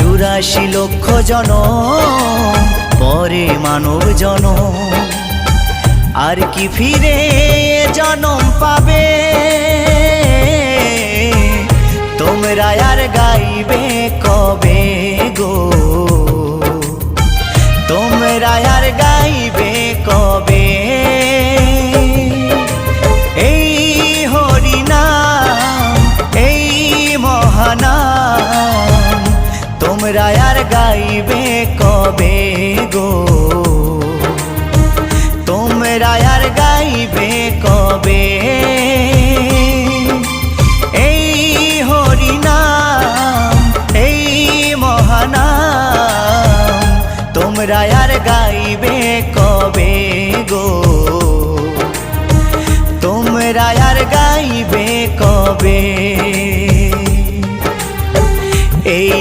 চুরাশি লক্ষ জন পরে মানব জন আর কি ফিরে জনম পাবে? তোমরা আর গাইবে কবে গো? তোমরা আর গাইবে তোমরা আর গাইবে কবে গো? তোমরা আর গাইবে কবে? এই হরিনাম, এই মহানাম, তোমরা আর গাইবে কবে গো? তোমরা আর গাইবে কবে? এই